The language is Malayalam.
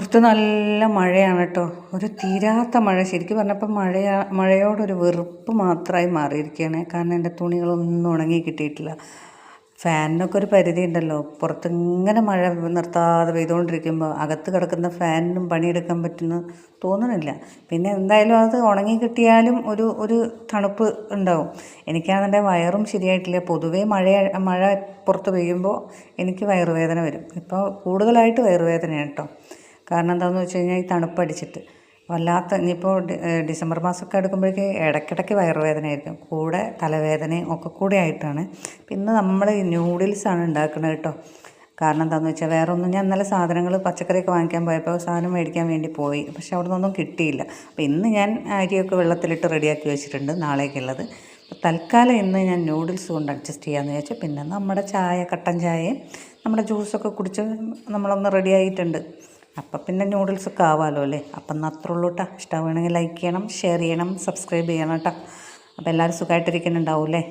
പുറത്ത് നല്ല മഴയാണ് കേട്ടോ ഒരു തീരാത്ത മഴ. ശരിക്കും പറഞ്ഞപ്പോൾ മഴയാ മഴയോടൊരു വെറുപ്പ് മാത്രമായി മാറിയിരിക്കുകയാണ്. കാരണം എന്റെ തുണികളൊന്നും ഉണങ്ങി കിട്ടിയിട്ടില്ല. ഫാനിനൊക്കെ ഒരു പരിധി ഉണ്ടല്ലോ. പുറത്ത് ഇങ്ങനെ മഴ നിർത്താതെ പെയ്തുകൊണ്ടിരിക്കുമ്പോൾ അകത്ത് കിടക്കുന്ന ഫാനിനും പണിയെടുക്കാൻ പറ്റുന്ന തോന്നണില്ല. പിന്നെ എന്തായാലും അത് ഉണങ്ങി കിട്ടിയാലും ഒരു ഒരു തണുപ്പ് ഉണ്ടാവും. എനിക്കാണെന്റെ വയറും ശരിയായിട്ടില്ല. പൊതുവേ മഴ മഴ പുറത്ത് പെയ്യുമ്പോൾ എനിക്ക് വയറുവേദന വരും. ഇപ്പോൾ കൂടുതലായിട്ട് വയറുവേദനയാണ് കേട്ടോ കാരണം എന്താണെന്ന് വെച്ച് കഴിഞ്ഞാൽ ഈ തണുപ്പടിച്ചിട്ട്. വല്ലാത്ത ഇനിയിപ്പോൾ ഡിസംബർ മാസമൊക്കെ അടുക്കുമ്പോഴേക്ക് ഇടയ്ക്കിടയ്ക്ക് വയറുവേദനയായിരിക്കും. കൂടെ തലവേദനയും ഒക്കെ കൂടെ ആയിട്ടാണ്. പിന്നെ നമ്മൾ ഈ നൂഡിൽസാണ് ഉണ്ടാക്കുന്നത് കേട്ടോ. കാരണം എന്താണെന്ന് വെച്ചാൽ വേറെ ഒന്നും ഞാൻ നല്ല സാധനങ്ങൾ പച്ചക്കറിയൊക്കെ വാങ്ങിക്കാൻ പോയപ്പോൾ സാധനം മേടിക്കാൻ വേണ്ടി പോയി. പക്ഷെ അവിടെ നിന്നൊന്നും കിട്ടിയില്ല. അപ്പോൾ ഇന്ന് ഞാൻ അരിയൊക്കെ വെള്ളത്തിലിട്ട് റെഡിയാക്കി വെച്ചിട്ടുണ്ട് നാളേക്കുള്ളത് തൽക്കാലം ഇന്ന് ഞാൻ നൂഡിൽസ് കൊണ്ട് അഡ്ജസ്റ്റ് ചെയ്യാമെന്ന് വിചാരിച്ചു പിന്നെ നമ്മുടെ ചായ കട്ടൻ ചായയും നമ്മുടെ ജ്യൂസൊക്കെ കുടിച്ച് നമ്മളൊന്ന് റെഡി ആയിട്ടുണ്ട്. അപ്പം പിന്നെ നൂഡിൽസൊക്കെ ആവാമല്ലോ അല്ലേ? അപ്പം എന്നാൽ അത്രേ ഉള്ളൂ കേട്ടോ ഇഷ്ടമാണെങ്കിൽ ലൈക്ക് ചെയ്യണം ഷെയർ ചെയ്യണം സബ്സ്ക്രൈബ് ചെയ്യണം കേട്ടോ അപ്പോൾ എല്ലാവരും സുഖമായിട്ടിരിക്കുന്നുണ്ടാവും അല്ലേ